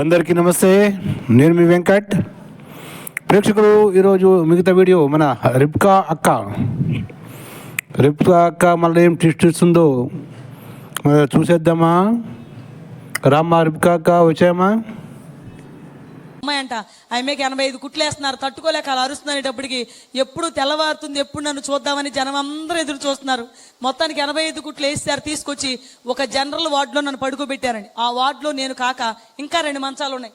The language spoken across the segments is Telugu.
అందరికీ నమస్తే. నేను మీ వెంకట్. ప్రేక్షకులు ఈరోజు మిగతా వీడియో మన రిప్కా అక్క. రిప్కా అక్క మళ్ళీ ఏం ట్విస్ట్ ఇస్తుందో మరి చూసేద్దామా? రామ్మా రిప్కా అక్క వచ్చామా అమ్మాయి అంట ఆమెకి ఎనభై ఐదు కుట్లేస్తున్నారు తట్టుకోలేక అలా అరుస్తున్నప్పటికి ఎప్పుడు తెల్లవారుతుంది ఎప్పుడు నన్ను చూద్దామని జనం అందరూ ఎదురు చూస్తున్నారు. మొత్తానికి ఎనభై ఐదు కుట్లు వేసారు తీసుకొచ్చి ఒక జనరల్ వార్డులో నన్ను పడుకోబెట్టారండి ఆ వార్డులో నేను కాక ఇంకా రెండు మంచాలు ఉన్నాయి.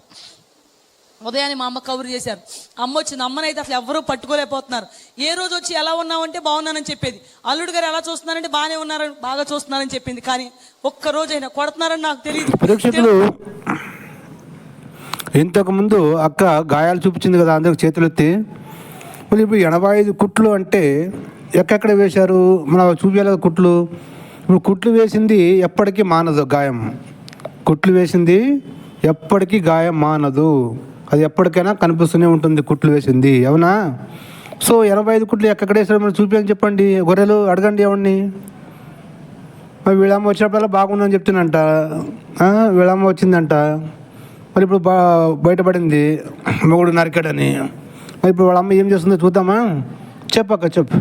ఉదయాన్నే మా అమ్మ కవర్ చేశారు. అమ్మ వచ్చింది అమ్మనైతే అసలు ఎవరూ పట్టుకోలేకపోతున్నారు. ఏ రోజు వచ్చి ఎలా ఉన్నావంటే బాగున్నానని చెప్పేది. అల్లుడు గారు ఎలా చూస్తున్నారంటే బాగానే ఉన్నారు బాగా చూస్తున్నారని చెప్పింది. కానీ ఒక్క రోజైనా కొడుతున్నారని నాకు తెలియదు. ఇంతకుముందు అక్క గాయాలు చూపించింది కదా అందరికి చేతులు మళ్ళీ మరి ఇప్పుడు ఎనభై ఐదు కుట్లు అంటే ఎక్కడెక్కడ వేశారు? మన చూపించాలి కదా కుట్లు. ఇప్పుడు కుట్లు వేసింది ఎప్పటికీ మానదు గాయం. కుట్లు వేసింది ఎప్పటికీ గాయం మానదు. అది ఎప్పటికైనా కనిపిస్తూనే ఉంటుంది కుట్లు వేసింది. అవునా? సో ఎనభై ఐదు కుట్లు ఎక్కడ వేసారు మరి చూపించని చెప్పండి. గొర్రెలు అడగండి ఎవరిని? మరి వీళ్ళమ్మ వచ్చినప్పుడల్లా బాగుందని చెప్తున్నంట ఆ, వీళ్ళమ్మ వచ్చిందంట. మరి ఇప్పుడు బా బయటపడింది మొగుడు నరికాడని. మరి ఇప్పుడు వాళ్ళ అమ్మ ఏం చేస్తుందో చూద్దామా? చెప్పక్క చెప్పు.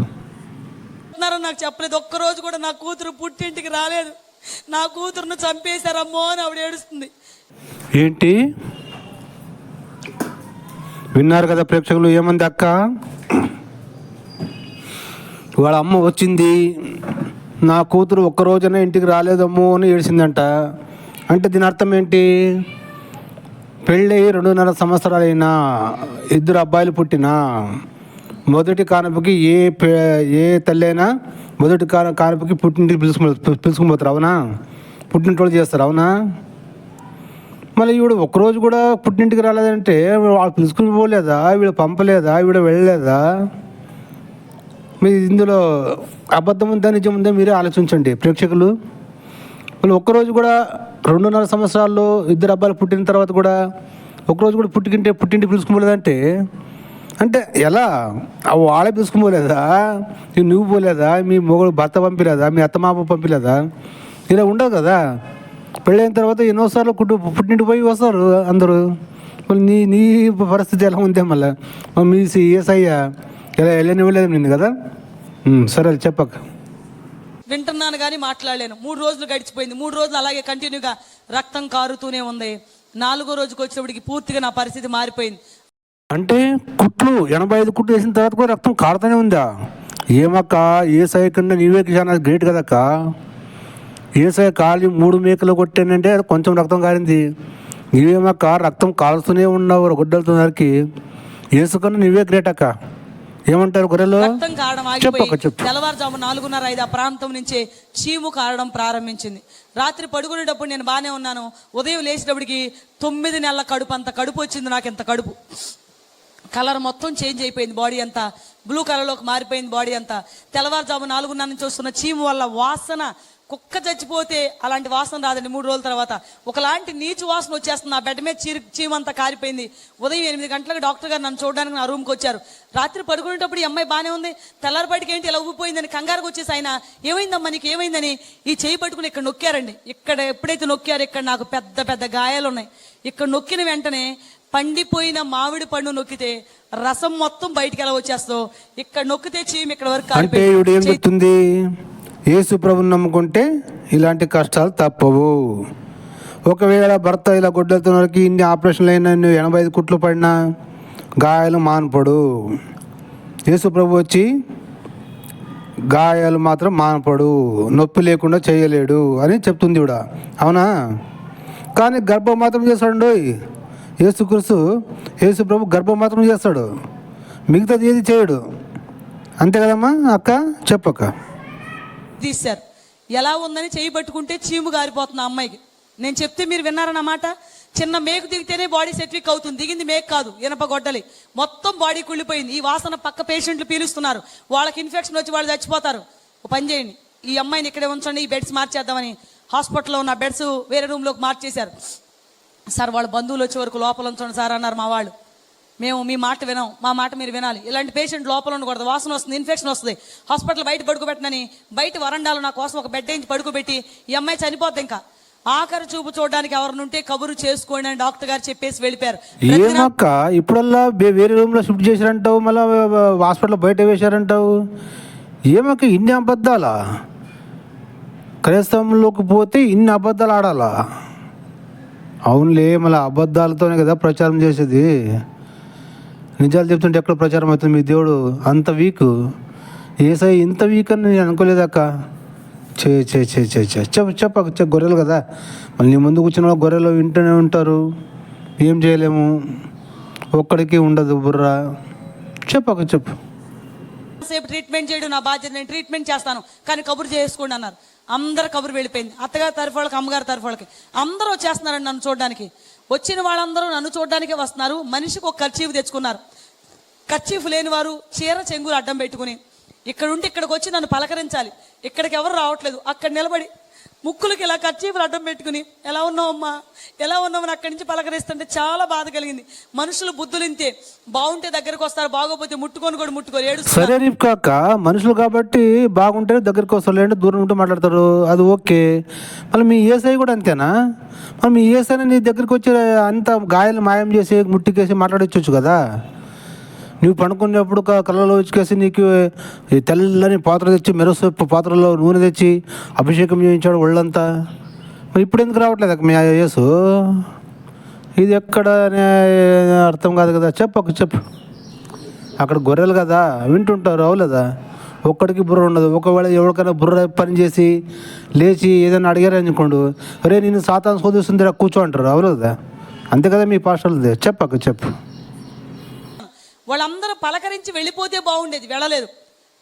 నాకు చెప్పలేదు. ఒక్క రోజు కూడా నా కూతురు పుట్టింటికి రాలేదు. నా కూతురును చంపేశారమ్మో అని ఆవిడ ఏడుస్తుంది. ఏంటి? విన్నారు కదా ప్రేక్షకులు ఏమంది అక్క? వాళ్ళ అమ్మ వచ్చింది. నా కూతురు ఒక్క రోజున ఇంటికి రాలేదమ్మో అని ఏడిసిందంట. అంటే దీని అర్థం ఏంటి? పెళ్ళి రెండున్నర సంవత్సరాలైనా ఇద్దరు అబ్బాయిలు పుట్టినా మొదటి కానుపకి ఏ ఏ తల్లి అయినా మొదటి కాను కానుపకి పుట్టింటికి పిలుచుకు పిలుచుకుని పోతారు అవునా? పుట్టినరోజు చేస్తారు అవునా? మళ్ళీ ఈవిడ ఒక్కరోజు కూడా పుట్టింటికి రాలేదంటే వాళ్ళు పిలుచుకుని పోలేదా? వీడు పంపలేదా? వీడు వెళ్ళలేదా? మీ ఇందులో అబద్ధం ఉందా నిజం ఉందా మీరే ఆలోచించండి ప్రేక్షకులు. మళ్ళీ ఒక్కరోజు కూడా రెండున్నర సంవత్సరాల్లో ఇద్దరు అబ్బాయిలు పుట్టిన తర్వాత కూడా ఒకరోజు కూడా పుట్టింటే పుట్టింటి పిలుచుకోలేదంటే అంటే ఎలా? ఆ వాళ్ళే పిలుచుకోలేదా నువ్వు పోలేదా? మీ మొగుడు భర్త పంపిలేదా? మీ అత్తమామ పంపిలేదా? ఇలా ఉండదు కదా. పెళ్ళైన తర్వాత ఎన్నోసార్లు కుటుంబ పుట్టింటి పోయి వస్తారు అందరూ. మళ్ళీ నీ నీ పరిస్థితి ఎలా ఉందే మళ్ళీ? మీ ఏసయ్యా ఇలా వెళ్ళనివ్వలేదు నిన్ను కదా? సరే చెప్పక వింటున్నాను కానీ మాట్లాడలేను. మూడు రోజులు గడిచిపోయింది. మూడు రోజులు అలాగే కంటిన్యూగా రక్తం కారుతూనే ఉంది. నాలుగో రోజుకి వచ్చినప్పటికి పూర్తిగా నా పరిస్థితి మారిపోయింది. అంటే కుట్లు ఎనభై ఐదు కుట్లు వేసిన తర్వాత కూడా రక్తం కారుతూనే ఉందా? ఏమక్క ఏ సై కన్నా నీవే చాలా గ్రేట్ కదక్క? ఏ సై కాలి మూడు మేకలు కొట్టానంటే అది కొంచెం రక్తం కారింది. నీవేమక్క రక్తం కారుతూనే ఉన్నావు గుడ్డలతో నరికి. ఏసుకన్నా నీవే గ్రేట్ అక్క. ఏమంటారు గొర్రెలు? రక్తం కారడం ఆగిపోయి తెల్లవారుజాము నాలుగున్నర ఐదు ఆ ప్రాంతం నుంచే చీము కారడం ప్రారంభించింది. రాత్రి పడుకునేటప్పుడు నేను బాగానే ఉన్నాను. ఉదయం లేచినప్పటికి తొమ్మిది నెలల కడుపు అంత కడుపు వచ్చింది నాకు ఎంత కడుపు. కలర్ మొత్తం చేంజ్ అయిపోయింది బాడీ అంతా. బ్లూ కలర్లోకి మారిపోయింది బాడీ అంతా. తెల్లవారుజాము నాలుగున్నర నుంచి వస్తున్న చీము వల్ల వాసన కుక్క చచ్చిపోతే అలాంటి వాసన రాదండి మూడు రోజుల తర్వాత. ఒకలాంటి నీచు వాసన వచ్చేస్తుంది. ఆ బెడ్ మీద చీరు చీమంతా కారిపోయింది. ఉదయం ఎనిమిది గంటలకు డాక్టర్ గారు నన్ను చూడడానికి నా రూమ్కి వచ్చారు. రాత్రి పడుకునేటప్పుడు ఈ అమ్మాయి బాగానే ఉంది. తెల్లారిపాటికి ఏంటి ఇలా ఉబ్బిపోయిందని కంగారుకు వచ్చేసి ఆయన ఏమైందమ్మా నీకు ఏమైందని? ఈ చేయి పట్టుకుని ఇక్కడ నొక్కారండి. ఇక్కడ ఎప్పుడైతే నొక్కారో ఇక్కడ నాకు పెద్ద పెద్ద గాయాలు ఉన్నాయి ఇక్కడ నొక్కిన వెంటనే పండిపోయిన మామిడి పండు నొక్కితే రసం మొత్తం బయటికి ఎలా వచ్చేస్తో ఇక్కడ నొక్కితే చీమ ఇక్కడ వరకు అంటే. ఇవిడు ఏం చెప్తుంది? యేసు ప్రభుని నమ్ముకుంటే ఇలాంటి కష్టాలు తప్పవు. ఒకవేళ భర్త ఇలా గొడ్డలతో నరికి ఇన్ని ఆపరేషన్లు అయినా ఇన్ని ఎనభై ఐదు కుట్లు పడినా గాయాలు మానపడు యేసు ప్రభు వచ్చి గాయాలు మాత్రం మానపడు నొప్పి లేకుండా చేయలేడు అని చెప్తుంది ఇవిడ అవునా? కానీ గర్భం మాత్రం చేస్తాడు యేసుక్రీస్తు యేసు ప్రభు గర్భం మాత్రం చేస్తాడు. మిగతాది ఏది చేయడు. అంతే కదమ్మా అక్క? చెప్పక్క. తీశారు ఎలా ఉందని చేయి పట్టుకుంటే చీము గారిపోతుంది ఆ అమ్మాయికి. నేను చెప్తే మీరు విన్నారన్నమాట చిన్న మేకు దిగితేనే బాడీ సెట్విక్ అవుతుంది. దిగింది మేక్ కాదు ఇనప గొడ్డలి. మొత్తం బాడీ కుళ్ళిపోయింది. ఈ వాసన పక్క పేషెంట్లు పీలుస్తున్నారు. వాళ్ళకి ఇన్ఫెక్షన్ వచ్చి వాళ్ళు చచ్చిపోతారు. ఒక పని చేయండి. ఈ అమ్మాయిని ఇక్కడే ఉంచండి ఈ బెడ్స్ మార్చేద్దామని. హాస్పిటల్లో ఉన్న బెడ్స్ వేరే రూమ్లోకి మార్చేశారు. సార్ వాళ్ళ బంధువులు వచ్చే వరకు లోపల ఉంచండి సార్ అన్నారు మా వాళ్ళు. మేము మీ మాట వినాం మా మాట మీరు వినాలి. ఇలాంటి పేషెంట్ లోపల ఉండకూడదు. వాసన వస్తుంది ఇన్ఫెక్షన్ వస్తుంది. హాస్పిటల్ బయట పడుకోబెట్టనని బయట వరండాలు నా కోసం ఒక బెడ్ వేయించి పడుకోబెట్టి ఈ అమ్మాయి చనిపోద్ది ఇంకా. ఆఖరి చూపు చూడడానికి ఎవరినుంటే కబురు చేసుకోండి అని డాక్టర్ గారు చెప్పేసి వెళ్ళిపోయారు. ఏమక్క? ఇప్పుడల్లా వేరే వేరే రూమ్లో షిఫ్ట్ చేశారంటావు మళ్ళీ హాస్పిటల్ బయట వేశారంటావు? ఏమక్క ఇన్ని అబద్ధాలా? క్రైస్తవంలోకి పోతే ఇన్ని అబద్ధాలు ఆడాలా? అవునులే మళ్ళీ అబద్ధాలతోనే కదా ప్రచారం చేసేది. నిజాలు చెప్తుంటే ఎక్కడ ప్రచారం అవుతుంది మీ దేవుడు? అంత వీక్ ఏసై ఇంత వీక్ అని నేను అనుకోలేదక్క చే చే చే చే చే చెప్ప చెప్పక చె గొర్రెలు కదా. మళ్ళీ నీ ముందు కూర్చున్న గొర్రెలు వింటూనే ఉంటారు. ఏం చేయలేము. ఒక్కడికి ఉండదు బుర్ర. చెప్పక చెప్పు. సేపు ట్రీట్మెంట్ చేయడం నా బాధ్యత నేను ట్రీట్మెంట్ చేస్తాను. కానీ కబురు చేసుకోండి అన్నారు. అందరు కబురు వెళ్ళిపోయింది. అత్తగారి తరఫు వాళ్ళకి అమ్మగారి తరఫు వాళ్ళకి. అందరూ వచ్చేస్తున్నారండి నన్ను చూడడానికి. వచ్చిన వాళ్ళందరూ నన్ను చూడడానికే వస్తున్నారు. మనిషికి ఒక ఖర్చీఫ్ తెచ్చుకున్నారు. ఖర్చీఫ్ లేని వారు చీర చెంగులు అడ్డం పెట్టుకుని ఇక్కడ ఉంటే ఇక్కడికి వచ్చి నన్ను పలకరించాలి. ఇక్కడికి ఎవరు రావట్లేదు. అక్కడ నిలబడి ముక్కులకి ఇలా ఖర్చీఫ్లు అడ్డం పెట్టుకుని ఎలా ఉన్నావమ్మా? ఎలా ఉన్నామని అక్కడి నుంచి పలకరిస్తుంటే చాలా బాధ కలిగింది. మనుషులు బుద్ధులు ఇంతే బాగుంటే దగ్గరకు వస్తారు బాగోపోతే ముట్టుకొని కూడా ముట్టుకొని ఏడు సరే రిప్కా కాక మనుషులు కాబట్టి బాగుంటే దగ్గరికి వస్తారు లేదంటే దూరం ఉంటే మాట్లాడతారు. అది ఓకే. మళ్ళీ మీ ఏసఐ కూడా అంతేనా? మరి మీ ఏసఐ నీ దగ్గరికి వచ్చి అంత గాయాలు మాయం చేసి ముట్టికేసి మాట్లాడొచ్చు కదా? నువ్వు పడుకునేప్పుడు కళ్ళలో వచ్చేసి నీకు ఈ తెల్లని పాత్ర తెచ్చి మెరుసు పాత్రలో నూనె తెచ్చి అభిషేకం చేయించాడు ఒళ్ళంతా. మరి ఇప్పుడు ఎందుకు రావట్లేదు అక్క మీ యేసు? ఇది ఎక్కడ అర్థం కాదు కదా. చెప్పకు చెప్పు. అక్కడ గొర్రెలు కదా వింటుంటారు అవులేదా? ఒక్కడికి బుర్ర ఉండదు. ఒకవేళ ఎవరికైనా బుర్ర పని చేసి లేచి ఏదైనా అడిగారు అనుకోండు అరే నేను సాతాన్ శోధిస్తుంది కూర్చో అంటారు అవులేదా? అంతే కదా మీ పాస్టర్లది. చెప్పక చెప్పు. వాళ్ళందరూ పలకరించి వెళ్ళిపోతే బాగుండేది వెళ్ళలేదు.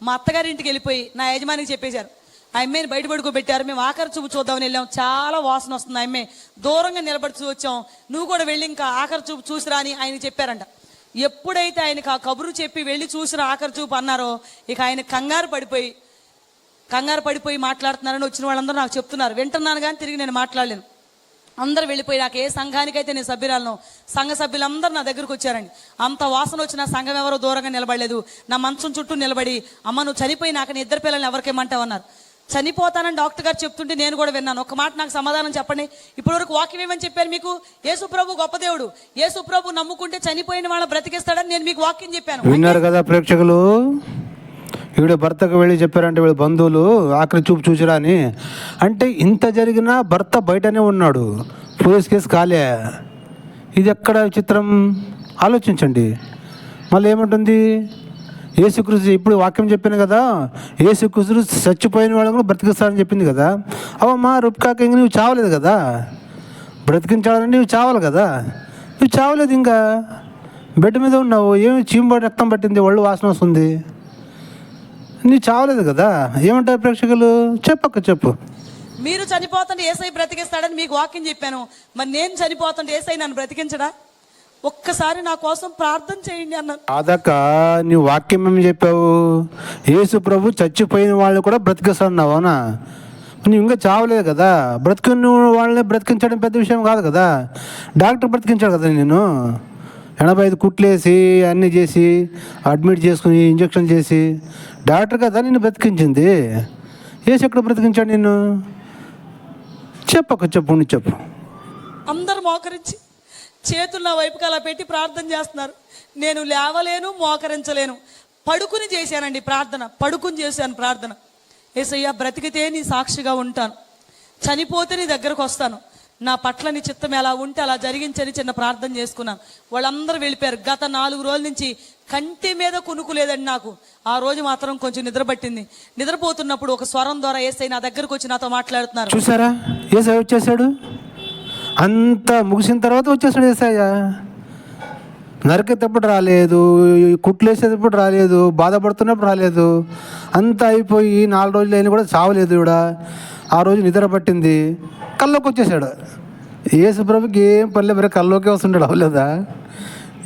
మా అత్తగారి ఇంటికి వెళ్ళిపోయి నా యజమానికి చెప్పేశారు ఆ అమ్మాయిని బయట పడుకోబెట్టారు మేము ఆఖరి చూపు చూద్దామని వెళ్ళాం చాలా వాసన వస్తుంది ఆ అమ్మాయి దూరంగా నిలబడి వచ్చాం నువ్వు కూడా వెళ్ళి ఇంకా ఆఖరి చూపు చూసిరా అని ఆయన చెప్పారంట. ఎప్పుడైతే ఆయనకు ఆ కబురు చెప్పి వెళ్ళి చూసిరా ఆఖరి చూపు అన్నారో ఇక ఆయన కంగారు పడిపోయి కంగారు పడిపోయి మాట్లాడుతున్నారని వచ్చిన వాళ్ళందరూ నాకు చెప్తున్నారు. వింటున్నాను కానీ తిరిగి నేను మాట్లాడలేను. అందరూ వెళ్ళిపోయినాక ఏ సంఘానికైతే నేను సభ్యురాలను సంఘ సభ్యులందరూ నా దగ్గరకు వచ్చారండి అంత వాసన వచ్చిన సంఘం ఎవరో దూరంగా నిలబడలేదు. నా మంచం చుట్టూ నిలబడి అమ్మ నువ్వు చనిపోయినాక నీ ఇద్దరు పిల్లల్ని ఎవరికేమంటావన్నారు చనిపోతానని డాక్టర్ గారు చెప్తుంటే నేను కూడా విన్నాను. ఒక మాట నాకు సమాధానం చెప్పండి. ఇప్పటివరకు వాక్యం ఏమని చెప్పారు మీకు? యేసు ప్రభు గొప్ప దేవుడు. యేసు ప్రభు నమ్ముకుంటే చనిపోయిన వాళ్ళ బ్రతికిస్తాడని నేను మీకు వాక్యం చెప్పాను. విన్నారు కదా ప్రేక్షకులు? వీడు భర్తకు వెళ్ళి చెప్పారంటే వీడు బంధువులు ఆఖరి చూపు చూసిరా అని. అంటే ఇంత జరిగినా భర్త బయటనే ఉన్నాడు. పోలీస్ కేసు కాలే. ఇది ఎక్కడ చిత్రం ఆలోచించండి. మళ్ళీ ఏముంటుంది? ఏసుక్రీస్తు ఇప్పుడు వాక్యం చెప్పాను కదా. ఏసుకృష్ణుడు చచ్చిపోయిన వాళ్ళని కూడా బ్రతికిస్తాడని చెప్పింది కదా. అవమ్మా రుప్కాక ఇంక నువ్వు చావలేదు కదా. బ్రతికించాలని నువ్వు చావాలి కదా. నువ్వు చావలేదు ఇంకా. బెడ్ మీద ఉన్నావు. ఏమి చీంబడి రక్తం పట్టింది? ఒళ్ళు వాసన వస్తుంది. నీ చావలేదు కదా? ఏమంటారు ప్రేక్షకులు? చెప్పక్క చెప్పు. మీరు చనిపోతుంటే ఏసై బ్రతికిస్తాడని మీకు వాక్యం చెప్పాను. మరి నేను చనిపోతుంటే ఏసై నన్ను బ్రతికించడా? ఒక్కసారి నా కోసం ప్రార్థన చేయండి అన్నాను కాదక్క నీ వాక్యం ఏమి చెప్పావు? యేసు ప్రభు చచ్చిపోయిన వాళ్ళు కూడా బ్రతికిస్తున్నావు అవునా? నువ్వు ఇంకా చావలేదు కదా? బ్రతికిన వాళ్ళని బ్రతికించడం పెద్ద విషయం కాదు కదా? డాక్టర్ బ్రతికించాడు కదా నేను ఎనభై ఐదు కుట్లేసి అన్నీ చేసి అడ్మిట్ చేసుకుని ఇంజక్షన్ చేసి డాక్టర్ కదా నిన్ను బ్రతికించింది? ఏసు ఎక్కడ బ్రతికించాడు నిన్ను? చెప్పక చెప్పు నువ్వు చెప్పు. అందరు మోకరించి చేతులు నా వైపుకి అలా పెట్టి ప్రార్థన చేస్తున్నారు. నేను లేవలేను మోకరించలేను. పడుకుని చేశానండి ప్రార్థన. పడుకుని చేశాను ప్రార్థన. ఏసయ్యా బ్రతికితే నీ సాక్షిగా ఉంటాను. చనిపోతే నీ దగ్గరకు వస్తాను. నా పట్ల నీ చిత్తం ఎలా ఉంటే అలా జరిగించని చిన్న ప్రార్థన చేసుకున్నాను. వాళ్ళందరూ వెళ్ళిపోయారు. గత నాలుగు రోజుల నుంచి కంటి మీద కునుకు లేదండి నాకు. ఆ రోజు మాత్రం కొంచెం నిద్ర పట్టింది నిద్రపోతున్నప్పుడు ఒక స్వరం ద్వారా ఏసై నా దగ్గరకు వచ్చి నాతో మాట్లాడుతున్నారు. చూసారా? ఏసై వచ్చేసాడు అంత ముగిసిన తర్వాత వచ్చేసాడు ఏసయ్య. నరికేటప్పుడు రాలేదు కుట్లేసేటప్పుడు రాలేదు బాధపడుతున్నప్పుడు రాలేదు. అంతా అయిపోయి నాలుగు రోజులు అయినా కూడా చావలేదు కూడా ఆ రోజు నిద్ర పట్టింది. కల్లోకి వచ్చేసాడు యేసు ప్రభుకి ఏం పల్లె మరి కల్లోకే వస్తుంటాడు. అవలేదా?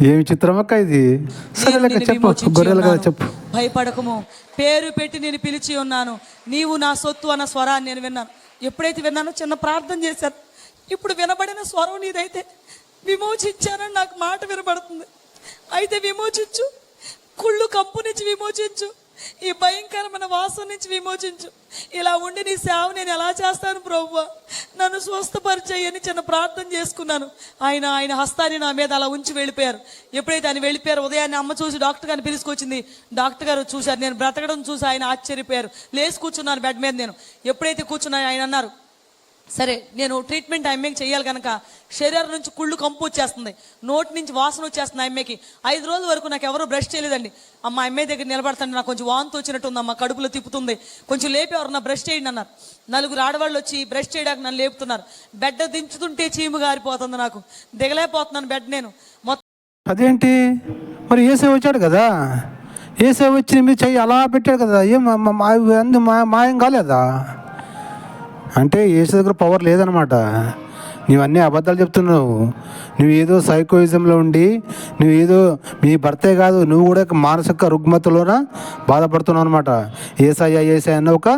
ఏమి చిత్రమక్క ఇది? సరే చెప్పు. గొర్రెలు కదా. చెప్పు. భయపడకము. పేరు పెట్టి నేను పిలిచి ఉన్నాను. నీవు నా సొత్తు అన్న స్వరాన్ని నేను విన్నాను. ఎప్పుడైతే విన్నానో చిన్న ప్రార్థన చేశాను ఇప్పుడు వినబడిన స్వరం నీదైతే విమోచించానని నాకు మాట వినబడుతుంది. అయితే విమోచించు. కుళ్ళు కంపు నుంచి విమోచించు. ఈ భయంకరమైన వాసన నుంచి విమోచించు. ఇలా ఉండి నీ సేవ నేను ఎలా చేస్తాను ప్రభు నన్ను స్వస్థపరిచేయని చిన్న ప్రార్థన చేసుకున్నాను. ఆయన ఆయన హస్తాన్ని నా మీద అలా ఉంచి వెళ్ళిపోయారు. ఎప్పుడైతే ఆయన వెళ్ళిపోయారు ఉదయాన్నే అమ్మ చూసి డాక్టర్ గారిని పిలుచుకొచ్చింది. డాక్టర్ గారు చూశారు నేను బ్రతకడం చూసి ఆయన ఆశ్చర్యపోయారు. లేచి కూర్చున్నాను బెడ్ మీద నేను. ఎప్పుడైతే కూర్చున్నాను ఆయన అన్నారు సరే నేను ట్రీట్మెంట్ అమ్మకి చేయాలి కనుక శరీరం నుంచి కుళ్ళు కంపు వచ్చేస్తుంది. నోటి నుంచి వాసన వచ్చేస్తుంది అమ్మకి ఐదు రోజుల వరకు నాకు ఎవరు బ్రష్ చేయలేదండి. అమ్మ అమ్మాయి దగ్గర నిలబడతాను నాకు కొంచెం వాంతి వచ్చినట్టు అమ్మ కడుపులో తిప్పుతుంది. కొంచెం లేపి ఎవరన్నా బ్రష్ చేయండి అన్నారు. నలుగురు ఆడవాళ్ళు వచ్చి బ్రష్ చేయడానికి నన్ను లేపుతున్నారు. బెడ్ దించుతుంటే చీము గారిపోతుంది నాకు. దిగలేకపోతున్నాను బెడ్ నేను. మొత్తం అదేంటి? మరి ఏసే వచ్చాడు కదా? ఏసే వచ్చి మీరు చెయ్యి అలా పెట్టాడు కదా? ఏం మా- మా మాయం కాలేదా? అంటే ఏసు దగ్గర పవర్ లేదనమాట నీవన్నీ అబద్ధాలు చెప్తున్నావు. నువ్వు ఏదో సైకోయిజంలో ఉండి నువ్వు ఏదో మీ భర్తే కాదు నువ్వు కూడా మానసిక రుగ్మతలోన బాధపడుతున్నావు అనమాట ఏసయ్యా ఏసాయ అన్న ఒక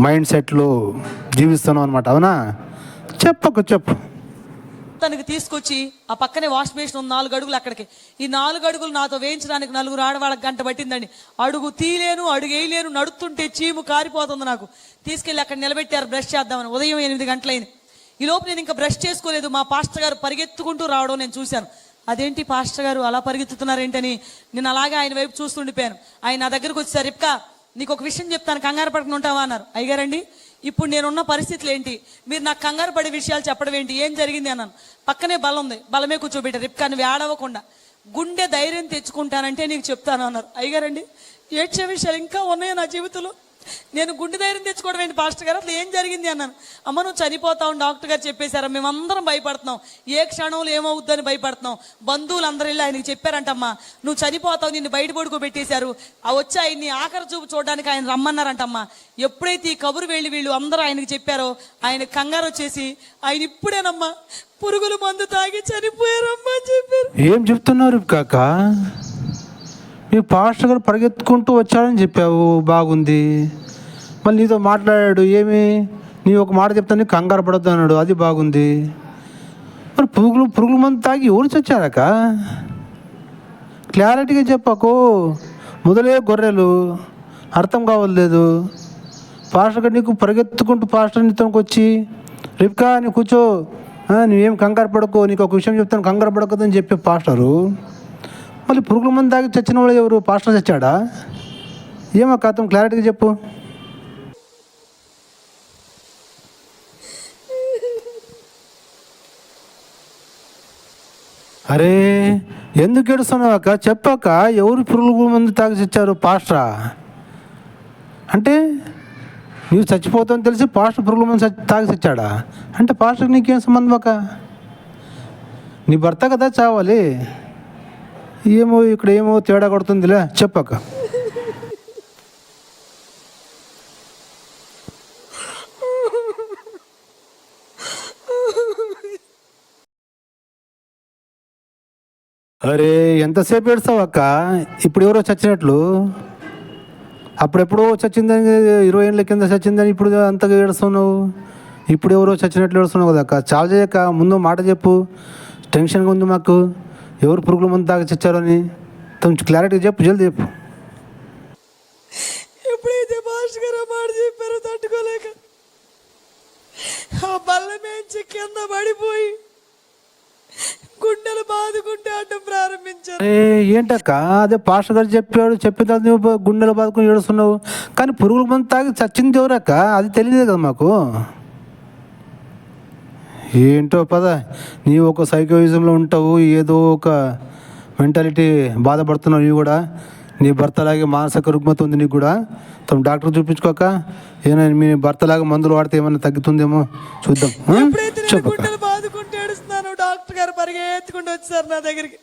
మైండ్ సెట్లో జీవిస్తున్నావు అనమాట అవునా? చెప్పకు చెప్పు. తనకి తీసుకొచ్చి ఆ పక్కనే వాష్ బేసిన్ ఉంది నాలుగు అడుగులు అక్కడికి. ఈ నాలుగు అడుగులు నాతో వేయించడానికి నలుగురు ఆడవాళ్ళకి గంట పట్టిందండి. అడుగు తీయలేను అడుగు వేయలేను నడుస్తుంటే చీము కారిపోతుంది నాకు. తీసుకెళ్ళి అక్కడ నిలబెట్టారు బ్రష్ చేద్దామని. ఉదయం ఎనిమిది గంటలైంది. ఈ లోపు నేను ఇంకా బ్రష్ చేసుకోలేదు. మా పాస్టర్ గారు పరిగెత్తుకుంటూ రావడం నేను చూశాను. అదేంటి పాస్టర్ గారు అలా పరిగెత్తుతున్నారేంటని నేను అలాగే ఆయన వైపు చూస్తుండిపోయాను. ఆయన నా దగ్గరకు వచ్చి సరిప్కా నీకు ఒక విషయం చెప్తాను. కంగారు పడుకుని ఉంటావా? అన్నారు. అయ్యారండి ఇప్పుడు నేనున్న పరిస్థితులు ఏంటి? మీరు నాకు కంగారు పడే విషయాలు చెప్పడం ఏంటి? ఏం జరిగింది అన్నాను. పక్కనే బలం ఉంది. బలమే కూర్చోబెట్టారు. రిప్కా వేడవకుండా. గుండె ధైర్యం తెచ్చుకుంటానంటే నీకు చెప్తాను అన్నారు. అయ్యారండి ఏడ్చే విషయాలు ఇంకా ఉన్నాయి నా జీవితంలో. నేను గుండె ధైర్యం తెచ్చుకోవడం ఏంటి పాస్టర్ గారు? అసలు ఏం జరిగింది అన్నాను. అమ్మ నువ్వు చనిపోతావు డాక్టర్ గారు చెప్పేశారు. మేమందరం భయపడుతున్నాం. ఏ క్షణంలో ఏమవుద్దని భయపడుతున్నాం. బంధువులు అందరూ వెళ్ళి ఆయనకి చెప్పారంటమ్మా నువ్వు చనిపోతావు నిన్ను బయట పడుకోబెట్టేశారు ఆ వచ్చి ఆయన్ని ఆఖరి చూపు చూడడానికి ఆయన రమ్మన్నారంటమ్మా. ఎప్పుడైతే ఈ కబురు వెళ్ళి వీళ్ళు అందరూ ఆయనకి చెప్పారో ఆయన కంగారు వచ్చేసి ఆయన ఇప్పుడేనమ్మా పురుగులు మందు తాగి చనిపోయారమ్మా చెప్పారు. ఏం చెప్తున్నారు కాకా? మీ పాస్టర్ గారు పరిగెత్తుకుంటూ వచ్చాడని చెప్పావు. బాగుంది. మళ్ళీ నీతో మాట్లాడాడు. ఏమి? నీ ఒక మాట చెప్తాను కంగారు పడద్దు అన్నాడు. అది బాగుంది. మరి పురుగులు పురుగుల మందు తాగి ఎవరు చచ్చారక క్లారిటీగా చెప్పకు. మొదలే గొర్రెలు. అర్థం కావట్లేదు పాస్టర్ గారు నీకు పరిగెత్తుకుంటూ పాస్టర్ నీతోకి వచ్చి రిప్కా నీ కూర్చో. నువ్వేం కంగారు పడకు. నీకు ఒక విషయం చెప్తాను. కంగారు పడకదని చెప్పే పాస్టరు. మళ్ళీ పురుగుల మంది తాగి చచ్చిన వాడు ఎవరు? పాస్టర్ చచ్చాడా? ఏమో కథం క్లారిటీగా చెప్పు. అరే ఎందుకు ఎడుస్తున్నావు అక్క? చెప్పాక ఎవరు పురుగుల మందు తాగి చచ్చారు పాస్టరా? అంటే నీవు చచ్చిపోతావని తెలిసి పాస్టర్ పురుగుల మందు తాగి చచ్చాడా? అంటే పాస్టర్కి నీకేం సంబంధం అక్క? నీ భర్త కదా చావాలి. ఏమో ఇక్కడ ఏమో తేడా కొడుతుందిలే చెప్పక అరే ఎంతసేపు ఏడుస్తావు అక్క? ఇప్పుడు ఎవరో చచ్చినట్లు? అప్పుడెప్పుడో చచ్చిందని ఇరవై ఏళ్ళ కింద చచ్చిందని ఇప్పుడు అంతగా ఏడుస్తున్నావు ఇప్పుడు ఎవరో చచ్చినట్లు ఏడుస్తున్నావు కదా అక్క. చాలా చేయక ముందు మాట చెప్పు. టెన్షన్గా ఉంది మాకు. ఎవరు పురుగుల మందు దాకా చచ్చారో అని? కొంచెం క్లారిటీ చెప్పు జల్దీ చెప్పు. ఎప్పుడైతే భాష గారు మాట చెప్పారో తట్టుకోలేక ఆ బల్ల మేంచి కింద పడిపోయి గుండెలు బాదుకుంటే ఆడటం ప్రారంభించారు. ఏంటక్క? అదే పాస్టర్ గారు చెప్పాడు చెప్పిన తర్వాత నువ్వు గుండెలు బాదుకుని ఏడుస్తున్నావు. కానీ పురుగుల మందు తాగి చచ్చింది ఎవరక్క? అది తెలియదు కదా మాకు. ఏంటో పద. నీవు ఒక సైకోయిజంలో ఉంటావు ఏదో ఒక మెంటాలిటీ బాధపడుతున్నావు నీవు కూడా. నీ భర్తలాగే మానసిక రుగ్మత ఉంది నీకు కూడా. తమ డాక్టర్ చూపించుకోక ఏమైనా మీ భర్తలాగా మందులు వాడితే ఏమైనా తగ్గుతుందేమో చూద్దాం. డాక్టర్ గారు పరిగెత్తుకుంటూ వచ్చారు నా దగ్గరికి.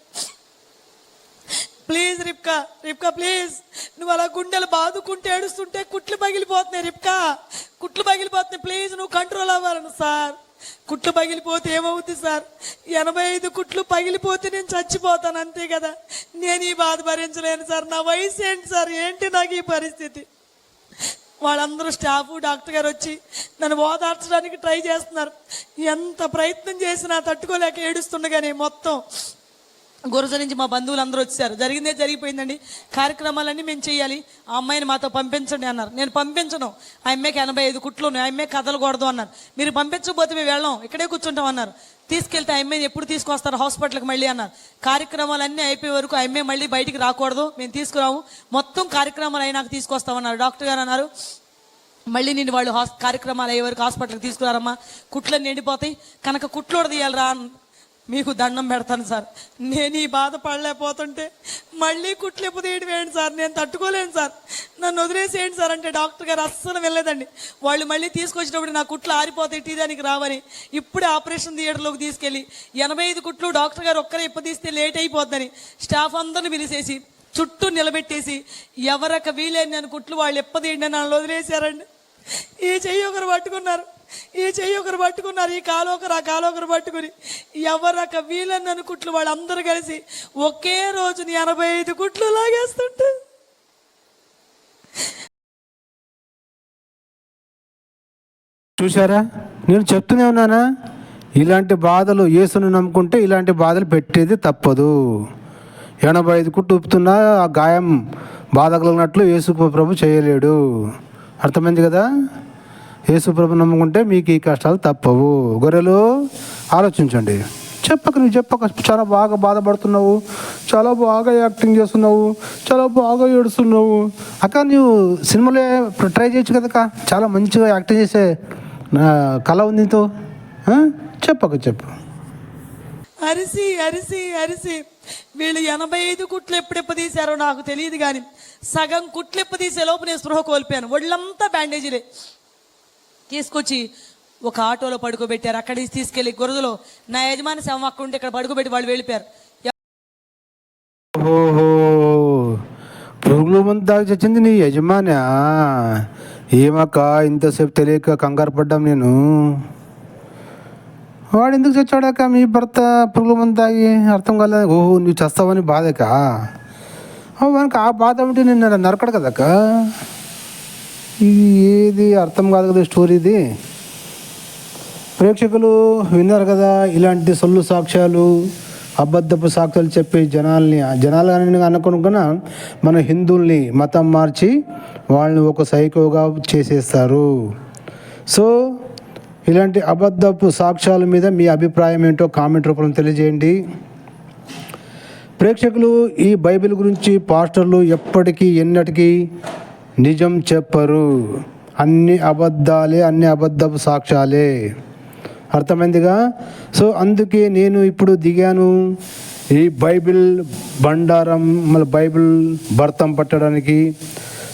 Please Ripka Ripka please. నువ్వు అలా గుండెలు బాదుకుంటే ఏడుస్తుంటే కుట్లు పగిలిపోతున్నాయి రిప్కా. కుట్లు పగిలిపోతున్నాయి ప్లీజ్ నువ్వు కంట్రోల్ అవ్వాలను సార్. కుట్లు పగిలిపోతే ఏమవుతుంది సార్? ఎనభై ఐదు కుట్లు పగిలిపోతే నేను చచ్చిపోతాను అంతే కదా? నేను ఈ బాధ భరించలేను సార్. నా వయసు ఏంటి సార్? ఏంటి నాకు ఈ పరిస్థితి? వాళ్ళందరూ స్టాఫ్ డాక్టర్ గారు వచ్చి నన్ను ఓదార్చడానికి ట్రై చేస్తున్నారు. ఎంత ప్రయత్నం చేసినా తట్టుకోలేక ఏడుస్తుండగానే మొత్తం గురజ నుంచి మా బంధువులు అందరూ వచ్చారు. జరిగిందే జరిగిపోయిందండి. కార్యక్రమాలన్నీ మేము చేయాలి. ఆ అమ్మాయిని మాతో పంపించండి అన్నారు. నేను పంపించను. ఆ అమ్మాయికి ఎనభై ఐదు కుట్లు ఉన్నాయి. ఆ అమ్మాయి కదలకూడదు అన్నారు. మీరు పంపించకపోతే మేము వెళ్ళాం. ఇక్కడే కూర్చుంటాం అన్నారు. తీసుకెళ్తే ఆ అమ్మాయిని ఎప్పుడు తీసుకొస్తారు? హాస్పిటల్కి మళ్ళీ అన్నారు. కార్యక్రమాలన్నీ అయిపోయే వరకు ఆ అమ్మాయి మళ్ళీ బయటికి రాకూడదు. మేము తీసుకురాము. మొత్తం కార్యక్రమాలు అయినాక తీసుకొస్తామన్నారు. డాక్టర్ గారు అన్నారు మళ్ళీ నేను వాళ్ళు హాస్ కార్యక్రమాలు అయ్యే వరకు హాస్పిటల్కి తీసుకురారమ్మా. కుట్లన్నీ ఎండిపోతాయి. కనుక కుట్లు తీయాలరా మీకు దండం పెడతాను సార్. నేను ఈ బాధ పడలేకపోతుంటే మళ్ళీ కుట్లు తీయడం ఏంటి సార్? నేను తట్టుకోలేను సార్. నన్ను వదిలేసేయండి సార్ అంటే డాక్టర్ గారు అస్సలు వెళ్ళలేదండి వాళ్ళు మళ్ళీ తీసుకొచ్చినప్పుడు నా కుట్లు ఆరిపోతాయి టీదానికి రావని ఇప్పుడే ఆపరేషన్ థియేటర్లోకి తీసుకెళ్ళి ఎనభై ఐదు కుట్లు డాక్టర్ గారు ఒక్కరే ఇప్పదీస్తే లేట్ అయిపోద్దని స్టాఫ్ అందరిని పిలిచేసి చుట్టూ నిలబెట్టేసి ఎవరక వీలైన నేను కుట్లు వాళ్ళు ఎప్పదీయండి నన్ను వదిలేశారండి. ఈ చెయ్యి ఒకరు పట్టుకున్నారు. ఈ చెయ్యి ఒకరు పట్టుకున్నారు ఈ కాలు ఒకరు ఆ కాలు ఒకరు పట్టుకుని. ఎవరక వీలన్న కుట్లు వాళ్ళందరూ కలిసి ఒకే రోజుని ఎనభై ఐదు కుట్లు లాగేస్తుంటే. చూసారా నేను చెప్తూనే ఉన్నానా? ఇలాంటి బాధలు ఏసును నమ్ముకుంటే ఇలాంటి బాధలు పెట్టేది తప్పదు. ఎనభై ఐదు కుట్టు ఉప్పుతున్నా ఆ గాయం బాధ కలిగినట్లు యేసు ప్రభు చేయలేడు. అర్థమైంది కదా? యేసుప్రభు నమ్ముకుంటే మీకు ఈ కష్టాలు తప్పవు. గొర్రెలు ఆలోచించండి. చెప్పక నువ్వు చెప్పక. చాలా బాగా బాధపడుతున్నావు. చాలా బాగా యాక్టింగ్ చేస్తున్నావు. చాలా బాగా ఏడుస్తున్నావు. అక్క నువ్వు సినిమాలో ట్రై చేయొచ్చు కదక్క చాలా మంచిగా యాక్టింగ్ చేసే కళ ఉంది నీతో. చెప్పక చెప్పు. అరిసి అరిసి అరిసి. వీళ్ళు ఎనభై ఐదు కుట్లు ఎప్పుడెప్పుడు తీశారో నాకు తెలియదు కానీ సగం కుట్లు ఎప్పుడు తీసే లోపు నేను స్పృహ కోల్పోయాను. ఒళ్ళంతా బ్యాండేజీలే. తీసుకొచ్చి ఒక ఆటోలో పడుకోబెట్టారు. అక్కడికి తీసుకెళ్ళి గురదలో నా యజమాని శవం అక్కడ ఉంటే ఇక్కడ పడుకోబెట్టి వాళ్ళు వెళ్ళిపోయారు. ఓహో పురుగుల మందు తాగి చచ్చింది నీ యజమానా? ఏమక్క ఇంతసేపు తెలియక కంగారు పడ్డాం నేను. వాడు ఎందుకు చచ్చాడాక మీ భర్త పురుగుల మందు తాగి అర్థం కాలేదు. ఓహో నువ్వు చస్తావని బాధక? వానికి ఆ బాధ ఉంటే నేను నరకడు కదక్క? ఇది ఏది అర్థం కాదు కదా స్టోరీ ఇది. ప్రేక్షకులు విన్నారు కదా ఇలాంటి సొల్లు సాక్ష్యాలు అబద్ధపు సాక్ష్యాలు చెప్పే జనాల్ని జనాలు అని అనుకున్నా మన హిందువుల్ని మతం మార్చి వాళ్ళని ఒక సైకోగా చేసేస్తారు. సో ఇలాంటి అబద్ధపు సాక్ష్యాల మీద మీ అభిప్రాయం ఏంటో కామెంట్ రూపంలో తెలియజేయండి. ప్రేక్షకులు ఈ బైబిల్ గురించి పాస్టర్లు ఎప్పటికీ ఎన్నటికీ నిజం చెప్పరు. అన్ని అబద్ధాలే అన్ని అబద్ధపు సాక్ష్యాలే. అర్థమైందిగా? సో అందుకే నేను ఇప్పుడు దిగాను. ఈ బైబిల్ బండారం మళ్ళీ బైబిల్ భర్తం పట్టడానికి.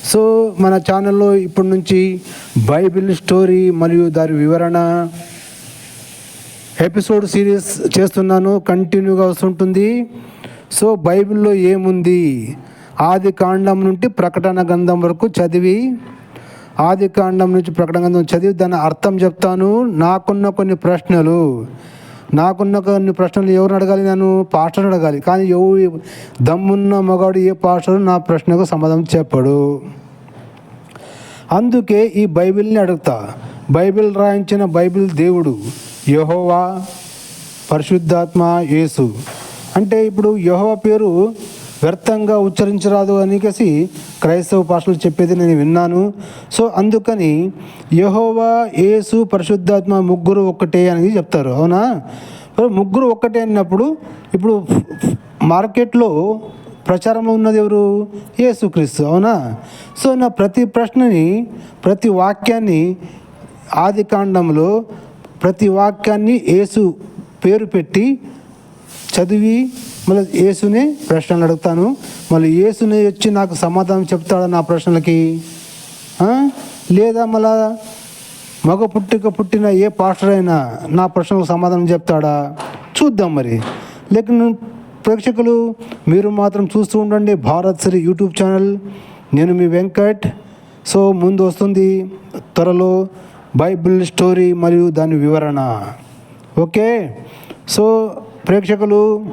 సో మన ఛానల్లో ఇప్పటి నుంచి బైబిల్ స్టోరీ మరియు దాని వివరణ ఎపిసోడ్ సిరీస్ చేస్తున్నాను. కంటిన్యూగా వస్తుంటుంది. సో బైబిల్లో ఏముంది? ఆది కాండం నుండి ప్రకటన గంధం వరకు చదివి ఆది కాండం నుంచి ప్రకటన గంధం చదివి దాని అర్థం చెప్తాను. నాకున్న కొన్ని ప్రశ్నలు. నాకున్న కొన్ని ప్రశ్నలు ఎవరిని అడగాలి నేను పాస్టర్ అడగాలి. కానీ ఎవరు దమ్మున్న మగాడు ఏ పాస్టర్ నా ప్రశ్నకు సమాధానం చెప్పడు. అందుకే ఈ బైబిల్ని అడుగుతా. బైబిల్ రాయించిన బైబిల్ దేవుడు యహోవా పరిశుద్ధాత్మ యేసు. అంటే ఇప్పుడు యహోవా పేరు వ్యర్థంగా ఉచ్చరించరాదు అనేసి క్రైస్తవ భాషలు చెప్పేది నేను విన్నాను. సో అందుకని యహోవా యేసు పరిశుద్ధాత్మ ముగ్గురు ఒక్కటే అనేది చెప్తారు. అవునా? ముగ్గురు ఒక్కటే అన్నప్పుడు ఇప్పుడు మార్కెట్లో ప్రచారంలో ఉన్నది ఎవరు? యేసుక్రీస్తు. అవునా? సో నా ప్రతి ప్రశ్నని ప్రతి వాక్యాన్ని ఆది కాండంలో ప్రతి వాక్యాన్ని యేసు పేరు పెట్టి చదివి మళ్ళీ యేసునే ప్రశ్నలు అడుగుతాను. మళ్ళీ యేసునే వచ్చి నాకు సమాధానం చెప్తాడా నా ప్రశ్నలకి? లేదా మళ్ళా మగ పుట్టిక పుట్టిన ఏ పాస్టర్ అయినా నా ప్రశ్నలకు సమాధానం చెప్తాడా? చూద్దాం మరి. లేక ప్రేక్షకులు మీరు మాత్రం చూస్తూ ఉండండి భారత్ శ్రీ యూట్యూబ్ ఛానల్. నేను మీ వెంకట్. సో ముందు వస్తుంది త్వరలో బైబిల్ స్టోరీ మరియు దాని వివరణ. ఓకే? సో ప్రేక్షకులు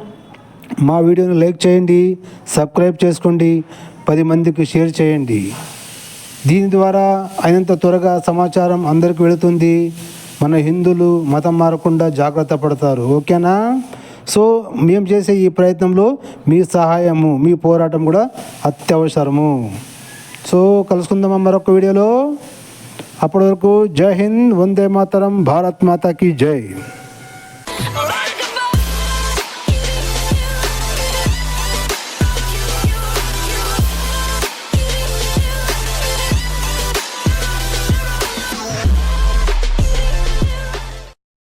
మా వీడియోని లైక్ చేయండి సబ్స్క్రైబ్ చేసుకోండి పది మందికి షేర్ చేయండి. దీని ద్వారా అయినంత త్వరగా సమాచారం అందరికి వెళుతుంది. మన హిందువులు మతం మారకుండా జాగ్రత్త పడతారు. ఓకేనా? సో మేము చేసే ఈ ప్రయత్నంలో మీ సహాయము మీ పోరాటం కూడా అత్యవసరము. సో కలుసుకుందామా మరొక వీడియోలో? అప్పటి వరకు జై హింద్ వందే మాతరం భారత్ మాతాకి జై.